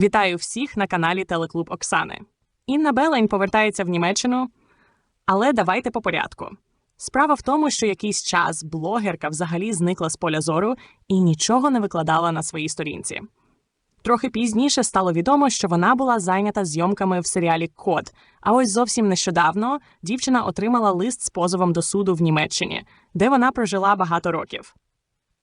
Вітаю всіх на каналі Телеклуб Оксани. Інна Белень повертається в Німеччину, але давайте по порядку. Справа в тому, що якийсь час блогерка взагалі зникла з поля зору і нічого не викладала на своїй сторінці. Трохи пізніше стало відомо, що вона була зайнята зйомками в серіалі Код. А ось зовсім нещодавно дівчина отримала лист з позовом до суду в Німеччині, де вона прожила багато років.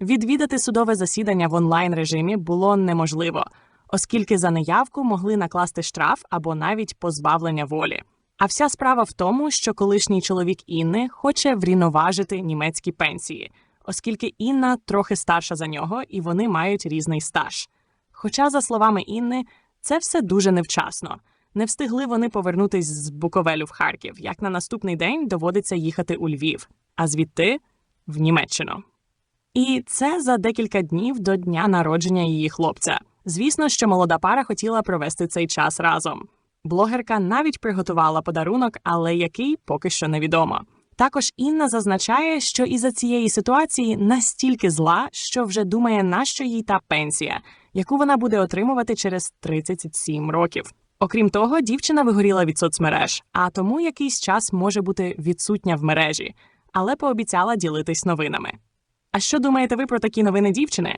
Відвідати судове засідання в онлайн режимі було неможливо, оскільки за неявку могли накласти штраф або навіть позбавлення волі. А вся справа в тому, що колишній чоловік Інни хоче врівноважити німецькі пенсії, оскільки Інна трохи старша за нього і вони мають різний стаж. Хоча, за словами Інни, це все дуже невчасно. Не встигли вони повернутись з Буковелю в Харків, як на наступний день доводиться їхати у Львів, а звідти в Німеччину. І це за декілька днів до дня народження її хлопця. Звісно, що молода пара хотіла провести цей час разом. Блогерка навіть приготувала подарунок, але який поки що невідомо. Також Інна зазначає, що із-за цієї ситуації настільки зла, що вже думає, нащо їй та пенсія, яку вона буде отримувати через 37 років. Окрім того, дівчина вигоріла від соцмереж, а тому якийсь час може бути відсутня в мережі, але пообіцяла ділитись новинами. А що думаєте ви про такі новини дівчини?